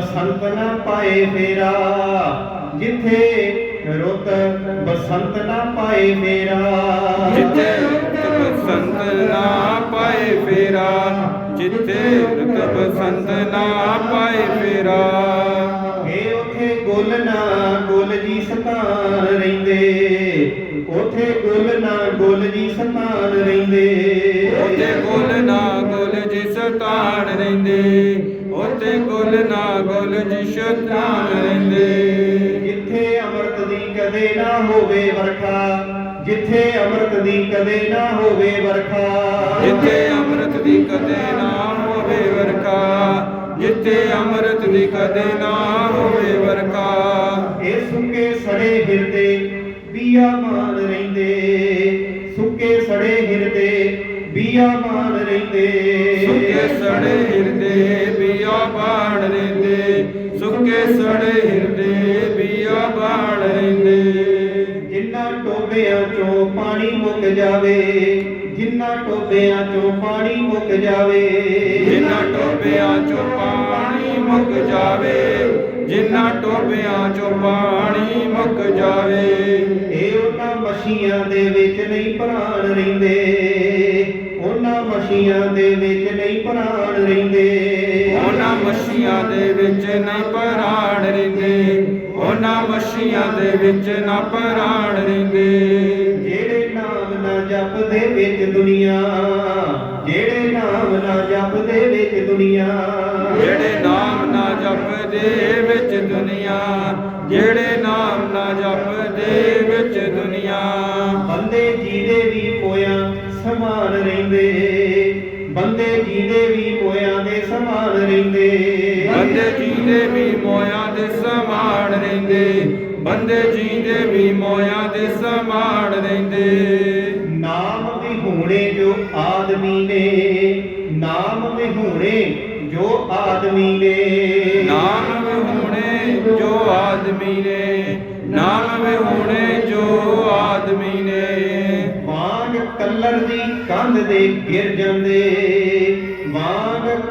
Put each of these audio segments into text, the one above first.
ਬਸੰਤ ਨਾ ਪਾਏ ਫੇਰਾ ਜਿੱਥੇ ਰੁੱਤ ਬਸੰਤ ਨਾ ਪਾਏ ਫੇਰਾ ਜਿੱਥੇ ਰੁੱਤ ਬਸੰਤ ਨਾ ਪਾਏ ਫੇਰਾ ਜਿੱਥੇ ਰੁੱਤ ਬਸੰਤ ਨਾ ਪਾਏ ਫੇਰਾ ਇਹ ਉਥੇ ਗੁੱਲ ਨਾ ਗੁੱਲ ਜੀ ਸਤਾਨ ਰਹਿੰਦੇ। ਉਥੇ ਗੁੱਲ ਨਾ ਗੁੱਲ ਜੀ ਸਤਾਨ ਰਹਿੰਦੇ। ਉਤੇ ਗੁੱਲ ਨਾ ਗੁੱਲ ਜਿਸ ਤਾਣ ਰਹਿੰਦੇ। ਉਤੇ ਗੁੱਲ ਨਾ ਗੁੱਲ ਜਿਸ ਤਾਣ ਰਹਿੰਦੇ ਜਿੱਥੇ ਅੰਮ੍ਰਿਤ ਦੀ ਕਦੇ ਨਾ ਹੋਵੇ ਵਰਖਾ ਜਿੱਥੇ ਅੰਮ੍ਰਿਤ ਦੀ ਕਦੇ ਨਾ ਹੋਵੇ ਵਰਖਾ। ਜਿੱਥੇ ਅੰਮ੍ਰਿਤ ਦੀ ਕਦੇ ਨਾ ਹੋਵੇ ਵਰਖਾ ਜਿੱਥੇ ਅੰਮ੍ਰਿਤ ਦੀ ਕਦੇ ਨਾ ਹੋਵੇ ਵਰਖਾ। ਇਹ ਸੁੱਕੇ ਸੜੇ ਹਿਰਦੇ ਬੀਆ ਮਾਨ ਰਹਿੰਦੇ। ਸੁੱਕੇ ਸੜੇ ਹਿਰਦੇ ਬੀਆ ਮਾਨ ਰਹਿੰਦੇ। ਸੁੱਕੇ ਸੜੇ ਹਿਰਦੇ ਸੁੱਕੇ ਸੜੇ ਹਿਰਦੇ ਬੀਆ ਰਹਿੰਦੇ ਜਿੰਨਾ ਟੋਬਿਆਂ ਚੋਂ ਪਾਣੀ ਮੁੱਕ ਜਾਵੇ ਜਿੰਨਾ ਟੋਬਿਆਂ ਚੋਂ ਪਾਣੀ ਮੁੱਕ ਜਾਵੇ। ਜਿਨ੍ਹਾਂ ਟੋਬਿਆਂ ਚੋਂ ਪਾਣੀ ਮੁੱਕ ਜਾਵੇ ਜਿਨ੍ਹਾਂ ਟੋਬਿਆਂ ਚੋਂ ਪਾਣੀ ਮੁੱਕ ਜਾਵੇ। ਇਹ ਉਹਨਾਂ ਮਸ਼ੀਆਂ ਦੇ ਵਿੱਚ ਨਹੀਂ ਪ੍ਰਾਣ ਰਹਿੰਦੇ ਉਹਨਾਂ ਮਸ਼ੀਆਂ ਦੇ ਵਿੱਚ ਨਹੀਂ ਪ੍ਰਾਣ ਰਹਿੰਦੇ। ਮੱਛੀਆਂ ਦੇ ਵਿੱਚ ਨਾ ਪ੍ਰਾਣ ਰਹਿੰਦੇ। ਉਹਨਾਂ ਮੱਛੀਆਂ ਦੇ ਵਿੱਚ ਨਾ ਪ੍ਰਾਣ ਰਹਿੰਦੇ। ਜਿਹੜੇ ਨਾਮ ਨਾ ਜਪਦੇ ਵਿੱਚ ਦੁਨੀਆ ਜਿਹੜੇ ਨਾਮ ਨਾ ਜਪਦੇ ਵਿੱਚ ਦੁਨੀਆ। ਜਿਹੜੇ ਨਾਮ ਨਾ ਜਪਦੇ ਵਿੱਚ ਦੁਨੀਆ ਜਿਹੜੇ ਨਾਮ ਨਾ ਜਪਦੇ ਵਿੱਚ ਦੁਨੀਆ। ਬੰਦੇ ਜੀਦੇ ਜੀਂਦੇ ਵੀ ਮੋਇਆਂ ਦੇ ਸਮਾਨ ਰਹਿੰਦੇ। ਬੰਦੇ ਜੀਂਦੇ ਵੀ ਮੋਇਆਂ ਦੇ ਸਮਾਨ ਰਹਿੰਦੇ। ਨਾਮ ਵਿਹੂਣੇ ਜੋ ਆਦਮੀ ਨੇ ਨਾਮ ਵਿਹੂਣੇ ਜੋ ਆਦਮੀ ਨੇ। ਨਾਮ ਵਿਹੂਣੇ ਜੋ ਆਦਮੀ ਨੇ ਨਾਮ ਵਿਹੂਣੇ ਜੋ ਆਦਮੀ ਨੇ। ਵਾਂਗ ਕੱਲਰ ਦੀ ਕੰਧ ਦੇ ਗਿਰ ਜਾਂਦੇ।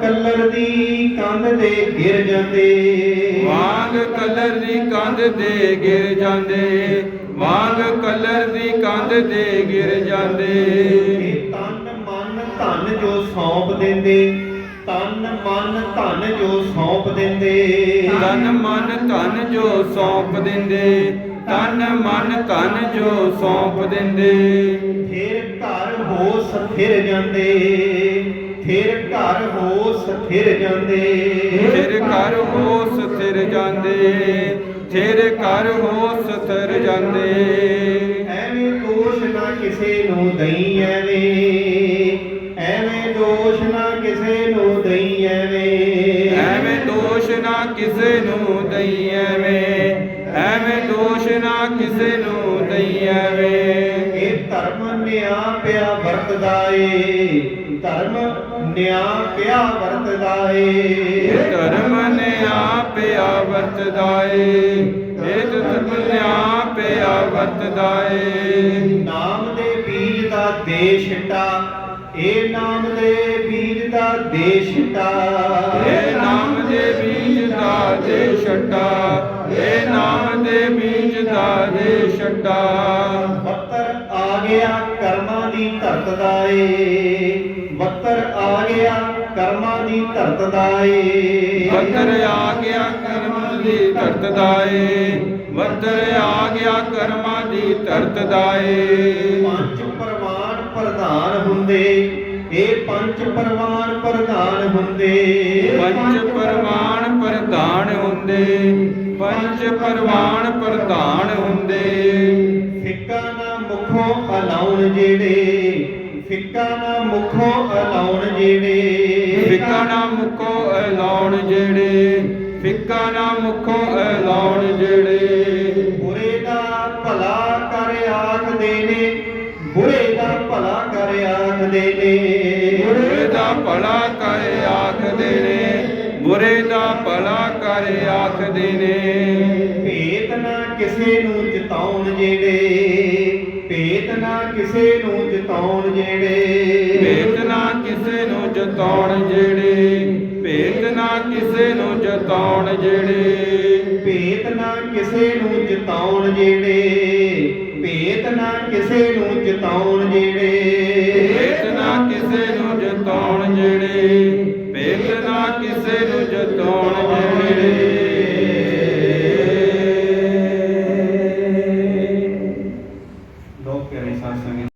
ਕੱਲਰ ਦੀ ਕੰਧ ਦੇ ਗਿਰ ਜਾਂਦੇ। ਵਾਂਗ ਕਲਰ ਦੀ ਕੰਧ ਦੇ ਗਿਰ ਜਾਂਦੇ। ਵਾਂਗ ਕਲਰ ਦੀ ਕੰਧ ਦੇ ਗਿਰ ਜਾਂਦੇ। ਤਨ ਮਨ ਧਨ ਜੋ ਸੌਂਪ ਦਿੰਦੇ। ਤਨ ਮਨ ਧਨ ਜੋ ਸੌਂਪ ਦਿੰਦੇ। ਤਨ ਮਨ ਧਨ ਜੋ ਸੌਂਪ ਦਿੰਦੇ। ਤਨ ਮਨ ਧਨ ਜੋ ਸੌਂਪ ਦਿੰਦੇ। ਫਿਰ ਘਰ ਹੋ ਸਥਿਰ ਜਾਂਦੇ। ਫਿਰ ਘਰ ਹੋ ਸਥਿਰ ਜਾਂਦੇ। ਫਿਰ ਘਰ ਹੋ ਸਥਿਰ ਜਾਂਦੇ ਫਿਰ ਘਰ ਹੋ ਸਥਿਰ ਜਾਂਦੇ। ਐਵੇਂ ਦੋਸ਼ ਨਾ ਕਿਸੇ ਨੂੰ ਦਈ ਐਵੇਂ ਐਵੇਂ ਦੋਸ਼ ਨਾ ਕਿਸੇ ਨੂੰ ਦਈ ਐਵੇਂ। ਐਵੇਂ ਦੋਸ਼ ਨਾ ਕਿਸੇ ਨੂੰ ਦਈ ਐਵੇਂ ਐਵੇਂ ਦੋਸ਼ ਨਾ ਕਿਸੇ ਨੂੰ ਦਈ ਐਵੇਂ। ਇਹ ਧਰਮ ਨਿਆ ਪਿਆ ਵਰਤਦਾ ਏ ਧਰਮ ਨਿਆ ਪਿਆ ਵਰਤਦਾ ਏ? ਇਹ ਧਰਮ ਨੇ ਆਪਿਆ ਵਰਤਦਾ ਏ। ਇਹ ਧਰਮ ਨੇ ਆਪਿਆ ਵਰਤਦਾ ਏ। ਨਾਮ ਦੇ ਬੀਜ ਦਾ ਦੇਸ਼ਟਾ ਇਹ ਨਾਮ ਦੇ ਬੀਜ ਦਾ ਦੇਸ਼ਟਾ ਇਹ ਨਾਮ ਦੇ ਬੀਜ ਦਾ ਦੇ ਛੱਡਾ ਇਹ ਨਾਮ ਦੇ ਬੀਜ ਦਾ ਦੇ ਛੱਡਾ ਬੱਤਰ ਆ ਗਿਆ ਕਰਮਾਂ ਦੀ ਧਰਤ ਦਾ ਏ। ਧਰਤ ਦਾ ਏ ਵਤਰ ਆ ਗਿਆ ਕਰਮ ਦੀ ਧਰਤ ਦਾ ਏ ਵਤਰ ਆ ਗਿਆ ਕਰਮਾਂ ਦੀ ਧਰਤ ਦਾ ਏ ਪੰਜ ਪ੍ਰਵਾਨ ਪ੍ਰਧਾਨ ਹੁੰਦੇ। ਇਹ ਪੰਜ ਪ੍ਰਵਾਨ ਪ੍ਰਧਾਨ ਹੁੰਦੇ। ਪੰਜ ਪਰਵਾਨ ਪ੍ਰਧਾਨ ਹੁੰਦੇ। ਪੰਜ ਪਰਵਾਨ ਪ੍ਰਧਾਨ ਹੁੰਦੇ। ਫਿੱਕਾ ਨਾ ਮੁਖੋਂ ਅਲਾਉਣ ਜਿਹੜੇ। ਫਿੱਕਾ ਨਾ ਮੁਖੋਂ ਅਲਾਉਣ ਜਿਹੜੇ। ਫਿੱਕਾ ਨਾ ਮੁਕੋ ਐਲਾਉਣ ਜਿਹੜੇ। ਫਿੱਕਾ ਨਾ ਮੁਕੋ ਐਲਾਉਣ ਜਿਹੜੇ। ਬੁਰੇ ਦਾ ਭਲਾ ਕਰ ਆਖਦੇ ਨੇ। ਬੁਰੇ ਦਾ ਭਲਾ ਕਰ ਆਖਦੇ ਨੇ। ਬੁਰੇ ਦਾ ਭਲਾ ਕਰ ਆਖਦੇ ਨੇ। ਬੁਰੇ ਦਾ ਭਲਾ ਕਰ ਆਖਦੇ ਨੇ। ਭੇਤ ਨਾ ਕਿਸੇ ਨੂੰ ਜਿਤਾਉਣ ਜਿਹੜੇ। ਨਾ ਕਿਸੇ ਨੂੰ ਜਿਤਾਉਣ ਜਿਹੜੇ। ਭੇਤ ਨਾ ਕਿਸੇ ਨੂੰ ਜਤਾਉਣ ਜਿਹੜੇ। ਭੇਤ ਨਾ ਕਿਸੇ ਨੂੰ ਜਤਾਉਣ ਜਿਹੜੇ। ਭੇਤ ਨਾ ਕਿਸੇ ਨੂੰ ਜਿਤਾਉਣ ਜਿਹੜੇ। ਭੇਤ ਨਾ ਕਿਸੇ ਨੂੰ ਜਿਤਾਉਣ ਜਿਹੜੇ। ਭੇਤ ਨਾ ਕਿਸੇ ਨੂੰ ਜਿਤਾਉਣ ਜਿਹੜੇ। ਭੇਤ ਨਾ ਕਿਸੇ ਨੂੰ ਜਿਤਾਉਣ